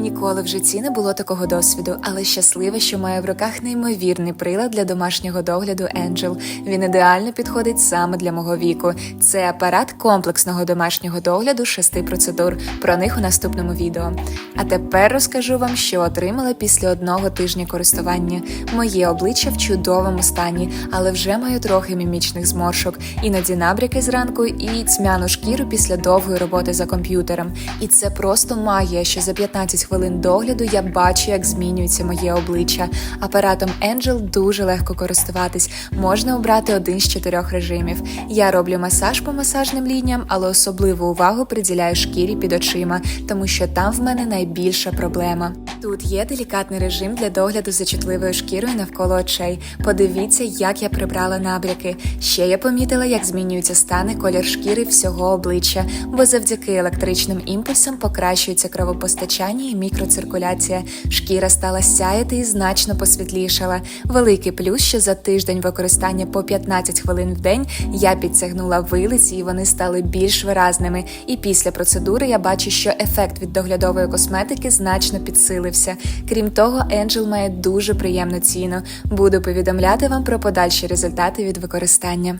Ніколи в житті не було такого досвіду, але щаслива, що маю в руках неймовірний прилад для домашнього догляду Angel. Він ідеально підходить саме для мого віку. Це апарат комплексного домашнього догляду шести процедур. Про них у наступному відео. А тепер розкажу вам, що отримала після одного тижня користування. Моє обличчя в чудовому стані, але вже маю трохи мімічних зморшок, іноді набряки зранку і цмяну шкіру після довгої роботи за комп'ютером. І це просто магія, що за 15 хвилин догляду я бачу, як змінюється моє обличчя. Апаратом Angel дуже легко користуватись. Можна обрати один з чотирьох режимів. Я роблю масаж по масажним лініям, але особливу увагу приділяю шкірі під очима, тому що там в мене найбільша проблема. Тут є делікатний режим для догляду за чутливою шкірою навколо очей. Подивіться, як я прибрала набряки. Ще я помітила, як змінюються стани колір шкіри всього обличчя, бо завдяки електричним імпульсам покращується кровопостачання і мікроциркуляція. Шкіра стала сяяти і значно посвітлішала. Великий плюс, що за тиждень використання по 15 хвилин в день я підтягнула вилиці, і вони стали більш виразними. І після процедури я бачу, що ефект від доглядової косметики значно підсилився. Крім того, Angel має дуже приємну ціну. Буду повідомляти вам про подальші результати від використання.